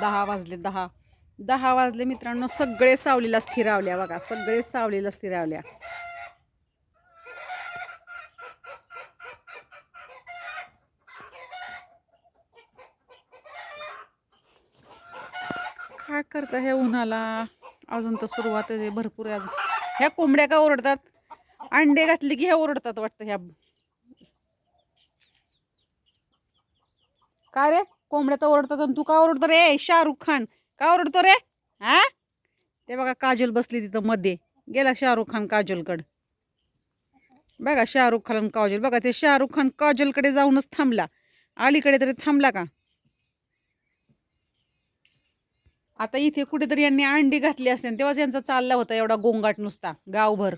दहा वाजले दहा. दहा वाजले मित्रांनो सगळे सावलीला स्थिरावल्या बघा सगळे सावलीला स्थिरावल्या काय करता हे उन्हाला? अजून तर सुरुवात आहे भरपूर अजून. ह्या कोंबड्या का ओरडतात? अंडे घातले की ह्या ओरडतात वाटतं ह्या. काय रे? कोंबड्या तर ओरडतात आणि तू का ओरडतो रे? शाहरुख खान. का ओरडतो रे? हा? ते बघा काजल बसली तिथं मध्ये. गेला शाहरुख खान काजलकड. बघा शाहरुख खान काजल. बघा ते शाहरुख खान काजलकडे जाऊनच थांबला. अलीकडे तरी थांबला का? आता इथे कुठेतरी यांनी अंडी घातली असते आणि तेव्हाच यांचा चालला होता एवढा गोंगाट नुसता गावभर.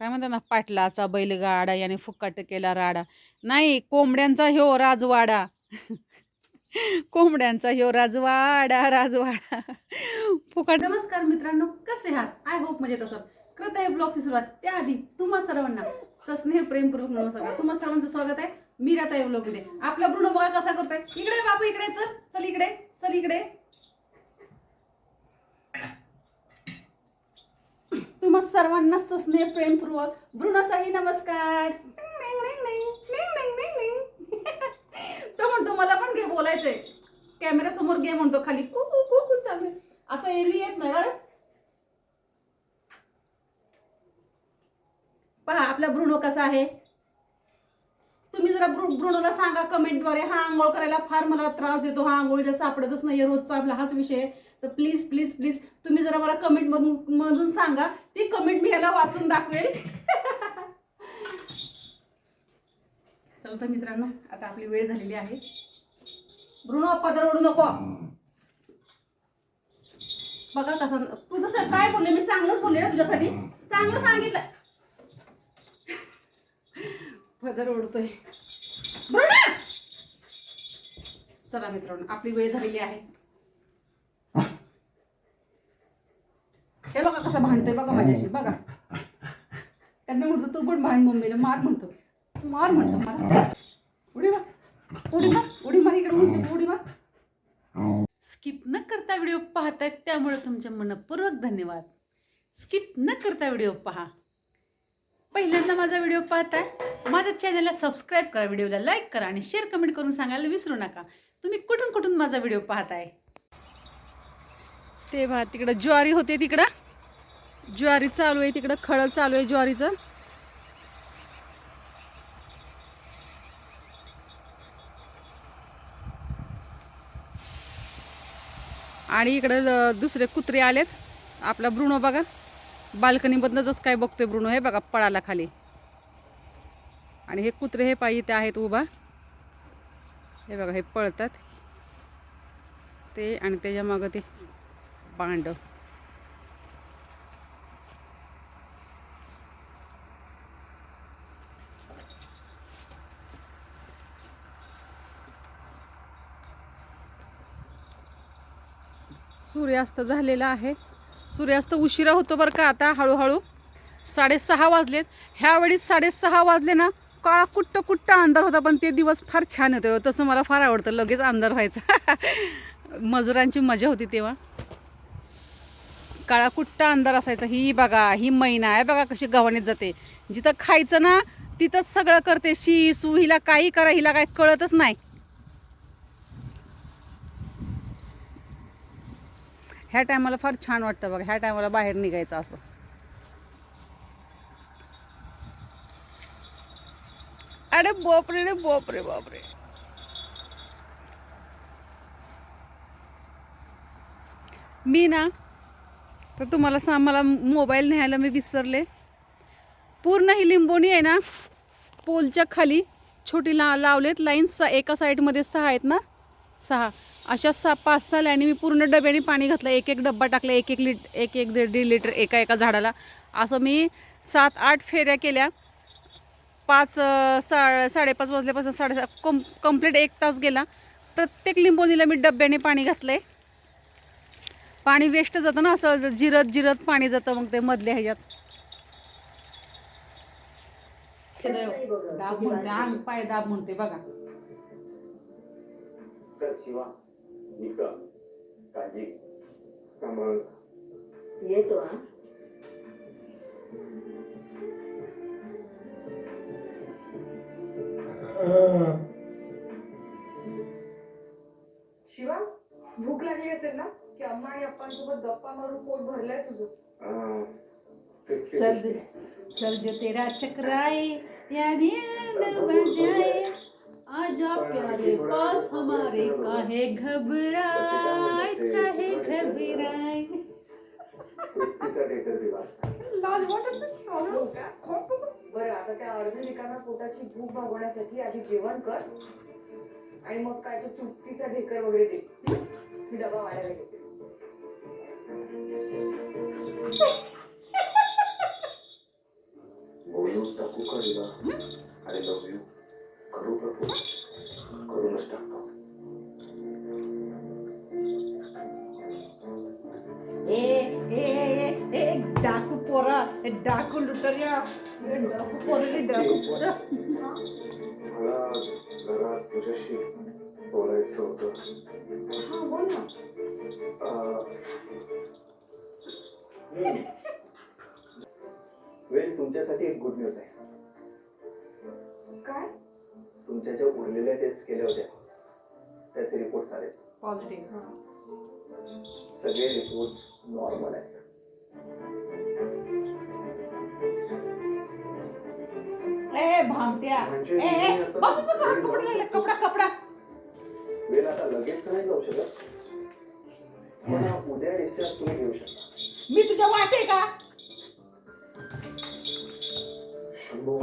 काय म्हणतात ना पाटलाचा बैलगाडा याने फुक्काट केला राडा. नाही कोंबड्यांचा ह्यो राजवाडा. कोंबड्यांचा ह्यो राजवाडा राजवाडा. फुकट नमस्कार मित्रांनो कसे आहात? आय होप म्हणजे तसं करत आहे ब्लॉगची सुरुवात त्याआधी तुम्हा सर्वांना सस्नेह प्रेमपूर्वक नमस्कार तुम्हा सर्वांचं स्वागत आहे. मी राहता ब्लॉगमध्ये आपला भ्रूण बघा कसा करतोय. इकडे बापू इकडे चल चल इकडे चल इकडे. तुम्हा सर्वांना सस्नेह प्रेमपूर्वक भ्रूणाचाही नमस्कार. तो म्हणतो मला पण घे बोलायचंय. कॅमेरा समोर घे म्हणतो खाली कु कु कु कू चालू असं एरवी येत नाही बरं? पहा आपला भ्रूण कसा आहे? तुम्ही जरा ब्रु ब्रुनोला सांगा कमेंटद्वारे हा आंघोळ करायला फार मला त्रास देतो. हा आंघोळीला सापडतच नाही रोजचा आपला हाच विषय. आहे तर प्लीज प्लीज प्लीज तुम्ही जरा मला कमेंट मधून मधून सांगा. ती कमेंट मी ह्याला वाचून दाखवेल. चला तर मित्रांनो आता आपली वेळ झालेली आहे. भ्रूण पदर ओढू नको. बघा कसं तू जसं काय बोलले? मी चांगलंच बोलले ना तुझ्यासाठी. चांगलं सांगितलं. पदर ओढतोय. चला मित्रांनो आपली वेळ झालेली आहे. हे बघा कसं भांडतोय बघा माझ्याशी बघा. त्यांना म्हणतो तू पण भांड मम्मीला मार म्हणतो. मार म्हणतो मला उडी मार. उडी मार. उडी मार इकडे उंच उडी मार. स्किप न करता व्हिडिओ पाहतायत त्यामुळे तुमच्या मनपूर्वक धन्यवाद. स्किप न करता व्हिडिओ पहा. पहिल्यांदा माझा व्हिडिओ पाहताय माझ्या चॅनलला सबस्क्राईब करा व्हिडिओला लाईक करा आणि शेअर कमेंट करून सांगायला विसरू नका. तुम्ही कुठून कुठून माझा व्हिडिओ पाहताय? ते बघा तिकडं ज्वारी होते तिकडं. ज्वारी चालू आहे तिकडं खळ चालू आहे ज्वारीचं. आणि इकडं दुसरे कुत्रे आलेत. आपला ब्रुणो बघा. बाल्कनीमधनं जसं काय बघतोय ब्रुणो हे बघा पळाला खाली. आणि हे कुत्रे हे पायी ते आहेत उभा. हे बघा हे पळतात. ते आणि त्याच्या मागं ते पांड सूर्यास्त झालेला आहे. सूर्यास्त उशिरा होतो बरं का आता हळूहळू. साडेसहा वाजलेत. ह्यावेळी साडेसहा वाजले ना काळा कुट्ट कुट्ट अंधार होता पण ते दिवस फार छान होते हो. तसं मला फार आवडतं लगेच अंधार व्हायचा. मजुरांची मजा होती तेव्हा. काळा कुट्टा अंधार असायचा. ही बघा ही मैना आहे बघा कशी गव्हाणीत जाते. जिथं खायचं ना तिथंच सगळं करते. शी सू हिला काही करा हिला काही कळतच नाही. ह्या टायमाला फार छान वाटतं बघा. ह्या टायमाला बाहेर निघायचं असं. अरे बापरे रे बापरे बापरे. मी ना तर तुम्हाला सा मला मोबाईल न्यायला मी विसरले. पूर्ण ही लिंबोणी आहे ना पोलच्या खाली छोटी ला लावलेत. लाईन स एका साईडमध्ये सहा आहेत ना? सहा. अशा सहा पाच सहा लाईनी मी पूर्ण डब्याने पाणी घातलं. एक एक डब्बा टाकला एक एक लिट एक एक दीड दीड लिटर एका एका झाडाला. असं मी सात आठ फेऱ्या केल्या. पाच सा साडेपाच वाजल्यापासून साडे कम कंप्लीट एक तास गेला. प्रत्येक लिंबोनीला मी डब्याने पाणी घातलं आहे पाणी वेस्ट जातं ना असं जिरत जिरत पाणी जातं मग ते मधल्या ह्याच्यात. दाब म्हणते अंग पाय दाब म्हणते बघा. येतो अप्पांसोबत गप्पा मारून पोट भरलंय तुझं. अं, ते- ते- सर सर जो तेरा चक्राए या ध्यान बजाए आजा प्यारे पास हमारे काहे घबराए काहे घबराए. वाटत मला. हो? बरं आता त्या अर्ध रिकाम्या पोटाची भूक भागवण्यासाठी आधी जेवण कर. आणि मग काय तो चुटकीचा ढेकर वगैरे दे? मी डबा वाढायला घेते. बोलू टाकू का तुला आय लव्ह यू करू प्रपोज करूनच टाकतो ए ए ए ए डाकू पोरा ए डाकू लुटरिया ए डाकू पोरा ए डाकू पोरा. मला जरा तुझ्याशी बोलायचं होतं. हा बोल ना. वेल तुमच्यासाठी एक गुड न्यूज आहे. काय? तुमच्या ज्या उरलेल्या टेस्ट केल्या होत्या त्याचे रिपोर्ट आले पॉझिटिव्ह सगळे रिपोर्ट नॉर्मल आहेत. ए भामट्या. म्हणजे ए ए बाबा घरी कपडा कपडा कपडा. वेल आता लगेच तर नाही जाऊ शकत. पण उद्या डिस्चार्ज तुम्ही घेऊ शकता. मी तुझ्या वाटे का शंभू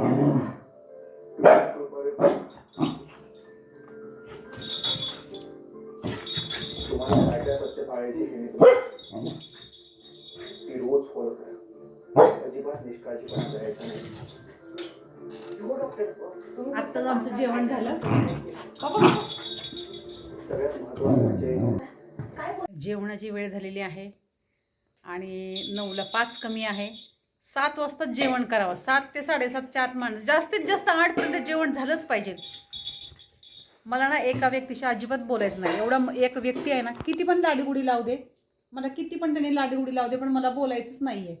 तुम्हाला काय काय सत्य पाळायची की? मी तुम्हाला ती रोज फॉलो करा अजिबात निष्काळजीपणा करायचा नाही डॉक्टर तुम्ही आत्ताच आमचं जेवण झालं. बाबा सगळ्यात महत्वाचं म्हणजे जेवणाची वेळ झालेली आहे. आणि नऊला पाच कमी आहे. सात वाजता जेवण करावं. सात ते साडेसात चार माणसं. जास्तीत जास्त आठपर्यंत जेवण झालंच पाहिजे. मला ना एका व्यक्तीशी अजिबात बोलायचं नाही. एवढा एक व्यक्ती आहे ना किती पण लाडीगुडी लावू दे. मला किती पण त्याने लाडीगुडी लावू दे पण मला बोलायचंच नाही आहे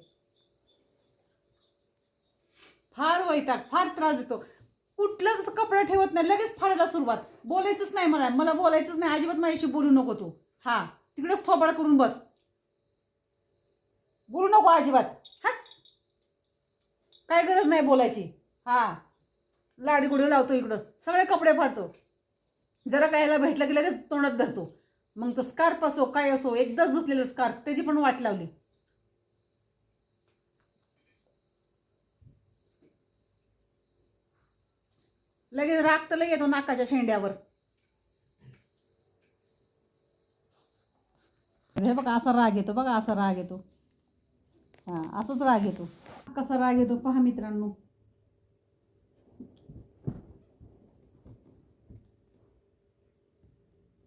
फार वैताग फार त्रास देतो. कुठलाच कपडा ठेवत नाही. लगेच फाडायला सुरुवात. बोलायचंच नाही मला. मला बोलायचंच नाही. अजिबात माझ्याशी बोलू नको तू. हां तिकडंच थोबाड करून बस. बोलू नको अजिबात. हा? काय गरज नाही बोलायची. हा. लाडीगुडी लावतो इकडं. सगळे कपडे फाडतो. जरा काय याला भेटलं की लगेच तोंडात धरतो. मग तो स्कार्फ असो काय असो एकदाच धुतलेलं स्कार्फ त्याची पण वाट लावली. लगेच राग तर लगे येतो नाकाच्या शेंड्यावर. हे बघा असा राग येतो बघा असा राग येतो. हां असाच राग येतो. कसा राग येतो पहा मित्रांनो.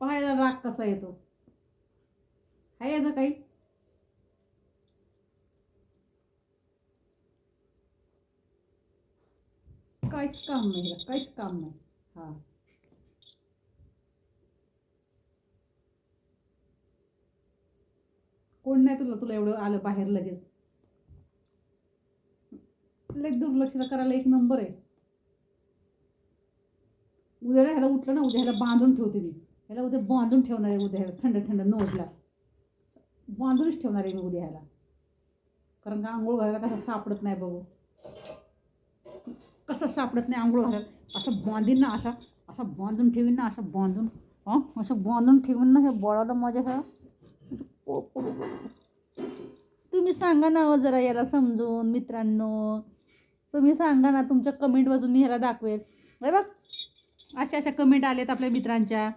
पाहायला राग कसा येतो? आहे याचं काही? काहीच काम नाही काहीच काम नाही. हां. कोण नाही तुला तुला एवढं आलं बाहेर लगेच. एक दुर्लक्ष करायला एक नंबर आहे. उद्या ह्याला उठलं ना उद्या ह्याला बांधून ठेवते मी. ह्याला उद्या बांधून ठेवणार आहे उद्या ह्याला थंड थंड नोजला. बांधूनच ठेवणार आहे मी उद्या ह्याला. कारण का आंघोळ घालायला कसं सापडत नाही बघू. कसं सापडत नाही आंघोळ घालायला. असं बांधीन ना अशा असा बांधून ठेवीन ना असं बांधून हां? असं बांधून ठेवून ना हे बळाला माझ्या ह्या. तुम्ही सांगा ना हो जरा याला समजून मित्रांनो. तुम्ही सांगा ना तुमच्या कमेंट वाजून मी ह्याला दाखवेल. अरे बघ अशा अशा कमेंट आलेत आपल्या मित्रांच्या.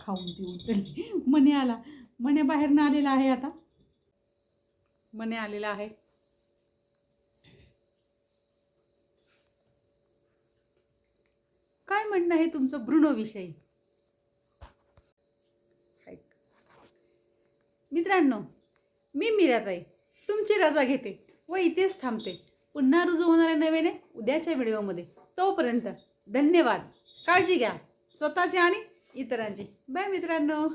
खाऊन पिऊन चल मने आला. मने बाहेरनं आलेला आहे आता. मने आलेला आहे. काय म्हणणं आहे तुमचं भ्रूणविषयी मित्रांनो मी मीराताई तुमची रजा घेते. व इथेच थांबते. पुन्हा रुजू होणाऱ्या नव्याने उद्याच्या व्हिडिओमध्ये. तोपर्यंत धन्यवाद. काळजी घ्या. स्वतःची आणि इतरांची. बाय मित्रांनो.